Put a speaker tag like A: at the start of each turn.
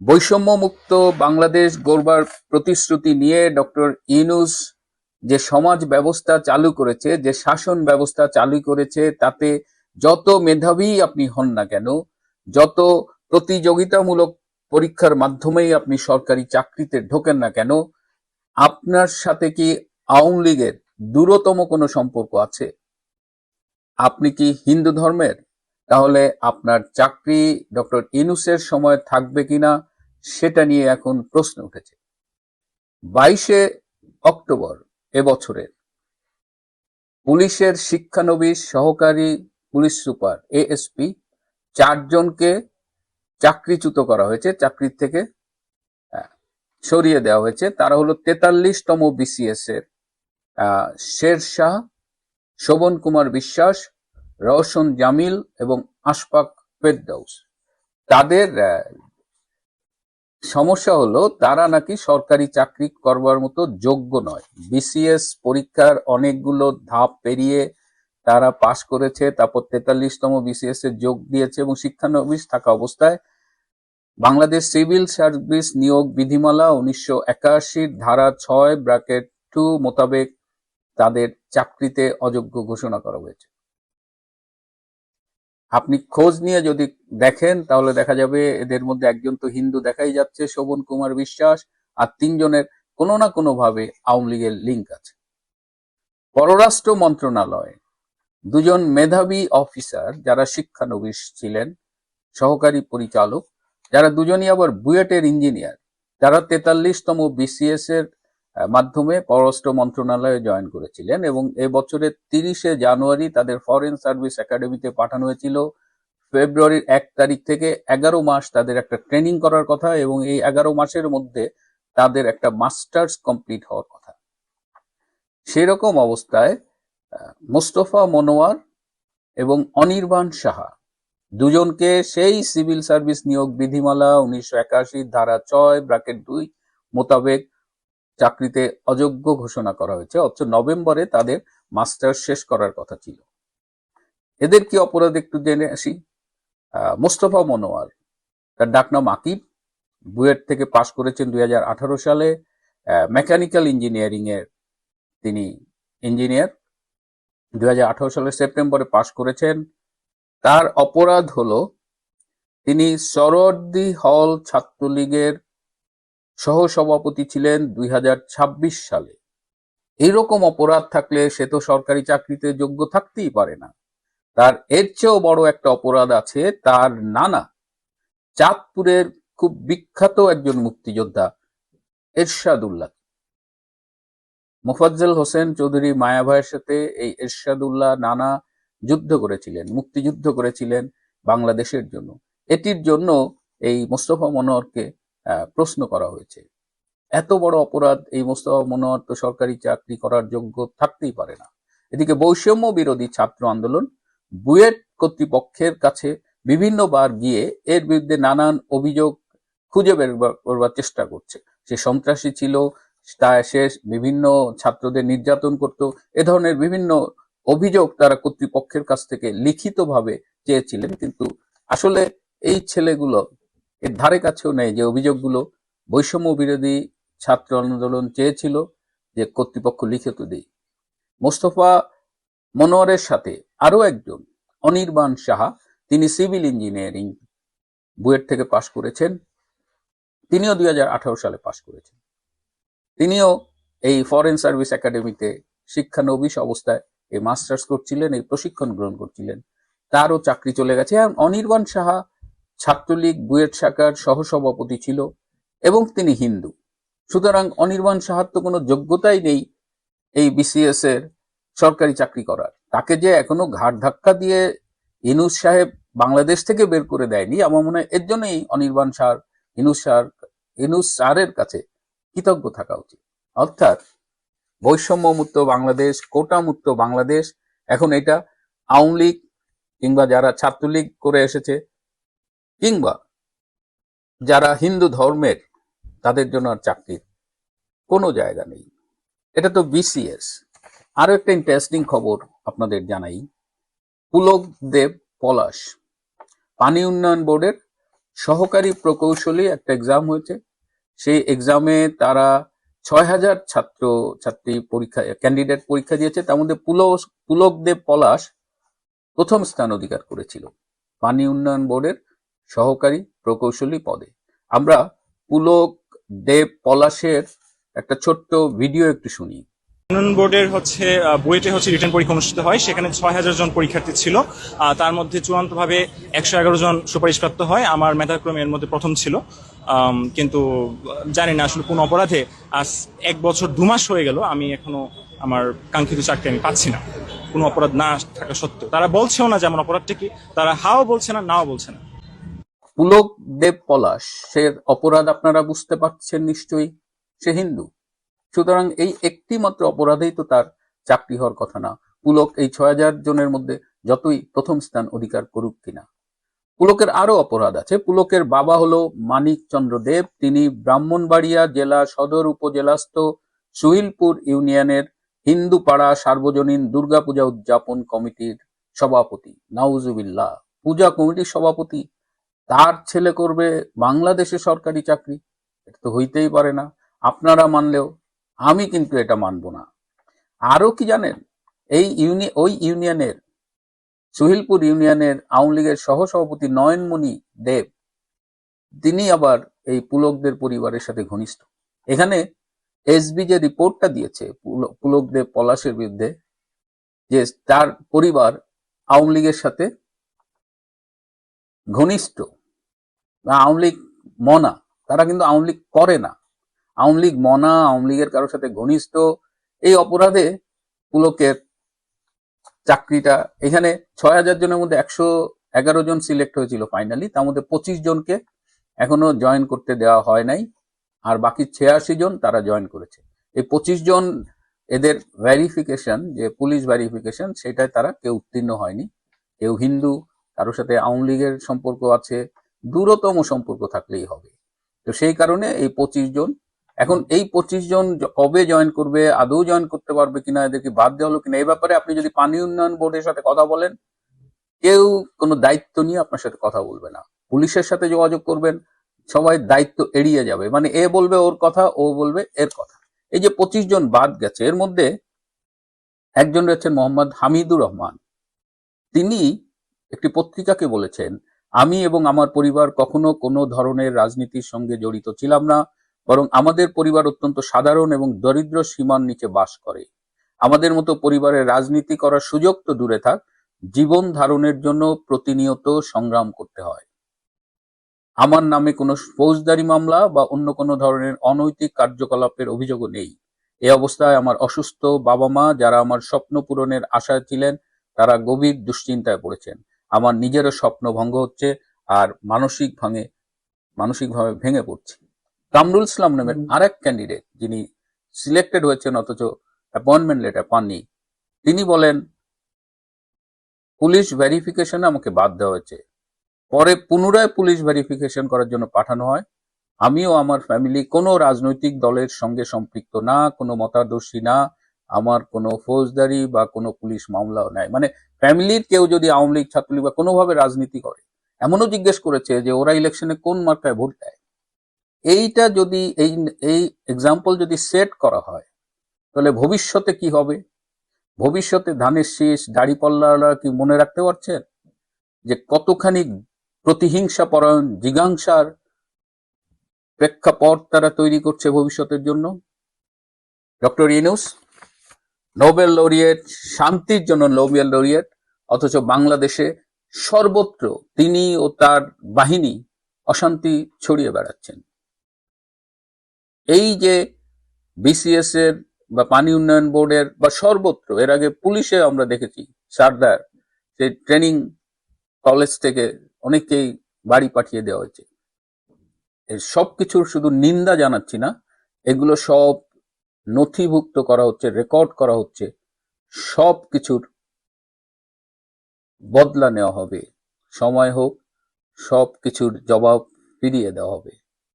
A: বৈষম্য মুক্ত বাংলাদেশ গড়বার প্রতিশ্রুতি নিয়ে ডক্টর ইনুস যে সমাজ ব্যবস্থা চালু করেছে, যে শাসন ব্যবস্থা চালু করেছে, তাতে যত মেধাবী আপনি হন না কেন, যত প্রতিযোগিতামূলক পরীক্ষার মাধ্যমেই আপনি সরকারি চাকরিতে ঢোকেন না কেন, আপনার সাথে কি আওয়ামী লীগের দূরতম কোনো সম্পর্ক আছে? আপনি কি হিন্দু ধর্মের? তাহলে আপনার চাকরি ডক্টর ইনুসের সময় থাকবে কিনা? সেটা নিয়ে এখন প্রশ্ন উঠেছে। বাইশে অক্টোবর এবছরের পুলিশের শিক্ষানবিশ সহকারী পুলিশ সুপার এএসপি চারজনকে চাকরিচ্যুত করা হয়েছে, চাকরির থেকে সরিয়ে দেওয়া হয়েছে। তারা হলো তেতাল্লিশতম বিসিএস এর শের শাহ, শোভন কুমার বিশ্বাস, রওশন জামিল এবং আশফাক ফেরদৌস। তাদের সমস্যা হলো তারা নাকি সরকারি চাকরি করবার মতো যোগ্য নয়। বিসিএস পরীক্ষার অনেকগুলো ধাপ পেরিয়ে তারা পাশ করেছে, তারপর তেতাল্লিশতম বিসিএস এ যোগ দিয়েছে এবং শিক্ষানবিশ থাকা অবস্থায় বাংলাদেশ সিভিল সার্ভিস নিয়োগ বিধিমালা উনিশশো একাশির ধারা ছয় ব্র্যাকেট টু মোতাবেক তাদের চাকরিতে অযোগ্য ঘোষণা করা হয়েছে। আপনি খোঁজ নিয়ে যদি দেখেন, তাহলে দেখা যাবে এদের মধ্যে একজন তো হিন্দু দেখাই যাচ্ছে, শোভন কুমার বিশ্বাস, আর তিনজনের কোনো না কোনো ভাবে আওয়ামী লীগের লিঙ্ক আছে। পররাষ্ট্র মন্ত্রণালয়ে, দুজন মেধাবী অফিসার যারা শিক্ষানবিশ ছিলেন, সহকারী পরিচালক, যারা দুজনই আবার বুয়েটের ইঞ্জিনিয়ার যারা তেতাল্লিশতম বিসিএস এর মাধ্যমে পররাষ্ট্র মন্ত্রণালয়ে জয়েন করেছিলেন এবং এ বছরের তিরিশে জানুয়ারি তাদের ফরেন সার্ভিস একাডেমিতে পাঠানো হয়েছিল। ফেব্রুয়ারির এক তারিখ থেকে এগারো মাস তাদের একটা ট্রেনিং করার কথা এবং এই এগারো মাসের মধ্যে তাদের একটা মাস্টার্স কমপ্লিট হওয়ার কথা। সেরকম অবস্থায় মোস্তফা মনোয়ার এবং অনির্বাণ সাহা দুজনকে সেই সিভিল সার্ভিস নিয়োগ বিধিমালা উনিশশো একাশি ধারা ছয়, ব্র্যাকেট দুই মোতাবেক চাকরিতে অযোগ্য ঘোষণা করা হয়েছে, অথচ নভেম্বরে তাদের মাস্টার শেষ করার কথা ছিল। এদের কি অপরাধ একটু জেনে আসি? মোস্তফা মনোয়ার, তার ডাকনাম আকিব, বুয়েট থেকে পাশ করেছেন দুই হাজার আঠারো সালে। মেকানিক্যাল ইঞ্জিনিয়ারিং এর তিনি ইঞ্জিনিয়ার, দুই সালের সেপ্টেম্বরে পাশ করেছেন। তার অপরাধ হলো, তিনি সরোয়ার্দী হল ছাত্রলীগের সহসভাপতি ছিলেন দুই হাজার ছাব্বিশ সালে। এইরকম অপরাধ থাকলে সে তো সরকারি চাকরিতে যোগ্য থাকতেই পারে না। তার এর চেয়েও বড় একটা অপরাধ আছে তার নানা। চাঁদপুরের খুব বিখ্যাত একজন মুক্তিযোদ্ধা এরশাদুল্লাহ। মোফাজ্জল হোসেন চৌধুরী মায়াভাইয়ের সাথে এই এরশাদুল্লাহ নানা যুদ্ধ করেছিলেন মুক্তিযুদ্ধ করেছিলেন বাংলাদেশের জন্য। এটির জন্য এই মোস্তফা মনোহরকে আহ, প্রশ্ন করা হয়েছে। এত বড় অপরাধ এই মোস্তফা মনোহর তো সরকারি চাকরি করার যোগ্য থাকতেই পারে না। এদিকে বৈষম্য বিরোধী ছাত্র আন্দোলন বুয়েট কর্তৃপক্ষের কাছে বিভিন্নবার গিয়ে এর বিরুদ্ধে নানান অভিযোগ খুঁজে বের করবার চেষ্টা করছে। সে সন্ত্রাসী ছিল, তা সে বিভিন্ন ছাত্রদের নির্যাতন করত, এ ধরনের বিভিন্ন অভিযোগ তারা কর্তৃপক্ষের কাছ থেকে লিখিতভাবে চেয়েছিলেন। কিন্তু আসলে এই ছেলেগুলো এর ধারে কাছেও নেই যে অভিযোগগুলো বৈষম্য বিরোধী ছাত্র আন্দোলন চেয়েছিল যে কর্তৃপক্ষ লিখিত দেই। মোস্তফা মনোয়ারের সাথে আরও একজন, অনির্বাণ সাহা, তিনি সিভিল ইঞ্জিনিয়ারিং বুয়েট থেকে পাশ করেছেন। তিনিও দুই হাজার আঠারো সালে পাশ করেছেন। তিনিও এই ফরেন সার্ভিস একাডেমিতে শিক্ষানবিশ অবস্থায় এই মাস্টার্স করছিলেন, এই প্রশিক্ষণ গ্রহণ করছিলেন। তারও চাকরি চলে গেছে। আর অনির্বাণ সাহা ছাত্রলীগ, বুয়েট শাখার সহসভাপতি ছিল এবং তিনি হিন্দু। সুতরাং অনির্বাণ সাহার তো কোনো যোগ্যতাই নেই এই বিসিএস এর সরকারি চাকরি করার। তাকে যে এখনও ঘাট ধাক্কা দিয়ে ইনুস সাহেব বাংলাদেশ থেকে বের করে দেয়নি, আমার মনে হয় এর জন্যই অনির্বাণ সার ইনুস সার ইনুস সারের কাছে কৃতজ্ঞ থাকা উচিত। অর্থাৎ বৈষম্য মুক্ত বাংলাদেশ কোটা মুক্ত বাংলাদেশ, এখন এটা আওয়ামী লীগ কিংবা যারা ছাত্রলীগ করে এসেছে কিংবা যারা হিন্দু ধর্মের, তাদের জন্য আর চাকরির কোনো জায়গা নেই। এটা তো বিসিএস আরও একটা ইন্টারেস্টিং খবর আপনাদের জানাই। পুলক দেব পলাশ, পানি উন্নয়ন বোর্ডের সহকারী প্রকৌশলী একটা এক্সাম হয়েছে। সেই এক্সামে তারা ছয় হাজার ছাত্র, ছাত্রী পরীক্ষা ক্যান্ডিডেট পরীক্ষা দিয়েছে। তার মধ্যে পুলক পুলকদেব পলাশ প্রথম স্থান অধিকার করেছিল। পানি উন্নয়ন বোর্ডের সহকারী প্রকৌশলী পদে। আমরা পুলক দেব পলাশের একটা ছোট্ট ভিডিও একটু শুনি।
B: উন্নয়ন বোর্ডের হচ্ছে বুয়েটে হচ্ছে রিটার্ন পরীক্ষা অনুষ্ঠিত হয়। সেখানে ছয় হাজার জন পরীক্ষার্থী ছিল। তার মধ্যে চূড়ান্তভাবে একশো এগারো জন সুপারিশপ্রাপ্ত হয়। আমার মেধাক্রমে এর মধ্যে প্রথম ছিল। কিন্তু জানি না আসলে কোন অপরাধে আজ এক বছর দু মাস হয়ে গেল। আমি এখনও আমার কাঙ্ক্ষিত চাকরি আমি পাচ্ছি না। কোনো অপরাধ না থাকা সত্ত্বেও। তারা বলছেও না যে আমার অপরাধটা কি। তারা হাও বলছে না, নাও বলছে না।
A: পুলক দেব পলাশ সে অপরাধ আপনারা বুঝতে পারছেন নিশ্চয়ই, সে হিন্দু। সুতরাং এই একটি মাত্র অপরাধেই তো তার চাকরি হওয়ার কথা না। পুলক এই ছয় হাজার জনের মধ্যে যতই প্রথম স্থান অধিকার করুক কিনা। পুলকের আরও অপরাধ আছে। পুলকের বাবা হলো মানিক চন্দ্র দেব। তিনি ব্রাহ্মণবাড়িয়া জেলা সদর উপজেলাস্থ সুহিলপুর ইউনিয়নের হিন্দু পাড়া সার্বজনীন দুর্গাপূজা উদযাপন কমিটির সভাপতি। নাউজুবিল্লাহ। পূজা কমিটির সভাপতি তার ছেলে করবে বাংলাদেশে সরকারি চাকরি, এটা তো হইতেই পারে না। আপনারা মানলেও, আমি কিন্তু এটা মানব না। আরও কি জানেন, এই ইউনি, ওই ইউনিয়নের, সুহিলপুর ইউনিয়নের আওয়ামী লীগের সহসভাপতি নয়নমণি দেব, তিনি আবার এই পুলকদের পরিবারের সাথে ঘনিষ্ঠ। এখানে এসবি যে রিপোর্টটা দিয়েছে, পুল- পুলকদেব পলাশের বিরুদ্ধে, যে তার পরিবার আওয়ামী লীগের সাথে ঘনিষ্ঠ আওয়ামী লীগ মনা, তারা কিন্তু আওয়ামী লীগ করে না। আওয়ামী লীগ মনা, আওয়ামী লীগের কারোর সাথে ঘনিষ্ঠ, এই অপরাধে পুলকের চাকরিটা, এখানে ছয় হাজার জনের মধ্যে একশো এগারো জন সিলেক্ট হয়েছিল ফাইনালি তার মধ্যে পঁচিশ জনকে এখনও জয়েন করতে দেওয়া হয় নাই, আর বাকি ছিয়াশি জন তারা জয়েন করেছে। এই পঁচিশ জন এদের ভেরিফিকেশন যে পুলিশ ভেরিফিকেশন সেটাই তারা কেউ উত্তীর্ণ হয়নি। কেউ হিন্দু, কারোর সাথে আওয়ামী লীগের সম্পর্ক আছে দূরতম সম্পর্ক থাকলেই হবে। তো সেই কারণে এই পঁচিশ জন, এখন এই পঁচিশ জন কবে জয়েন করবে, আদৌ জয়েন করতে পারবে কিনা, এদেরকে বাদ দেওয়া হলো কিনা, এই ব্যাপারে আপনি যদি পানি উন্নয়ন বোর্ডের সাথে কথা বলেন, কেউ কোনো দায়িত্ব নিয়ে আপনার সাথে কথা বলবে না। পুলিশের সাথে যোগাযোগ করবেন, সবাই দায়িত্ব এড়িয়ে যাবে। মানে এ বলবে ওর কথা, ও বলবে এর কথা। এই যে পঁচিশ জন বাদ গেছে, এর মধ্যে একজন রয়েছেন মোহাম্মদ হামিদুর রহমান। তিনি একটি পত্রিকাকে বলেছেন আমি এবং আমার পরিবার কখনো কোনো ধরনের রাজনীতির সঙ্গে জড়িত ছিলাম না, বরং আমাদের পরিবার অত্যন্ত সাধারণ এবং দরিদ্র সীমার নিচে বাস করে। আমাদের মতো পরিবারের রাজনীতি করার সুযোগ তো দূরে থাক, জীবন ধারণের জন্য প্রতিনিয়ত সংগ্রাম করতে হয়। আমার নামে কোনো ফৌজদারি মামলা বা অন্য কোনো ধরনের অনৈতিক কার্যকলাপের অভিযোগও নেই। এ অবস্থায় আমার অসুস্থ বাবা মা যারা আমার স্বপ্ন পূরণের আশায় ছিলেন, তারা গভীর দুশ্চিন্তায় পড়েছেন। আমার নিজেরও স্বপ্ন ভঙ্গ হচ্ছে আর মানসিক ভাঙে মানসিকভাবে ভেঙে পড়ছি। কামরুল ইসলাম নামের আরেক ক্যান্ডিডেট যিনি সিলেক্টেড হয়েছেন অথচ অ্যাপয়েন্টমেন্ট লেটার পাননি তিনি বলেন পুলিশ ভেরিফিকেশনে আমাকে বাদ দেওয়া হয়েছে। পরে পুনরায় পুলিশ ভেরিফিকেশন করার জন্য পাঠানো হয়। আমিও আমার ফ্যামিলি কোনো রাজনৈতিক দলের সঙ্গে সম্পৃক্ত না কোনো মতাদর্শী না আমার কোনো ফৌজদারি বা কোনো পুলিশ মামলাও নাই। মানে ফ্যামিলির কেউ যদি আওয়ামী লীগ, ছাত্রলীগ বা কোনোভাবে রাজনীতি করে, এমনও জিজ্ঞেস করেছে যে ওরা ইলেকশনে কোন মার্কায় ভোট দেয়। এইটা যদি, এই এই এক্সাম্পল যদি সেট করা হয়, তাহলে ভবিষ্যতে কি হবে? ভবিষ্যতে ধানের শীষ দাড়িপাল্লারা কি মনে রাখতে পারছেন? যে কতখানি প্রতিহিংসা পরায়ণ, জিজ্ঞাংসার প্রেক্ষাপট তারা তৈরি করছে ভবিষ্যতের জন্য? ডক্টর ইনুস নোবেল লরিয়েট শান্তির জন্য নোবেল লরিয়েট অথচ বাংলাদেশে সর্বত্র তিনি ও তার বাহিনী অশান্তি ছড়িয়ে বেড়াচ্ছেন। এই যে বিসিএস এর বা পানি উন্নয়ন বোর্ডের বা সর্বত্র, এর আগে পুলিশে আমরা দেখেছি, সারদার সেই ট্রেনিং কলেজ থেকে অনেককেই বাড়ি পাঠিয়ে দেওয়া হয়েছে। সব কিছুর শুধু নিন্দা জানাচ্ছি না, এগুলো সব নথিভুক্ত করা হচ্ছে রেকর্ড করা হচ্ছে, সব কিছুর বদলা নেওয়া হবে। সময় হোক, সব কিছুর জবাব ফিরিয়ে দেওয়া হবে।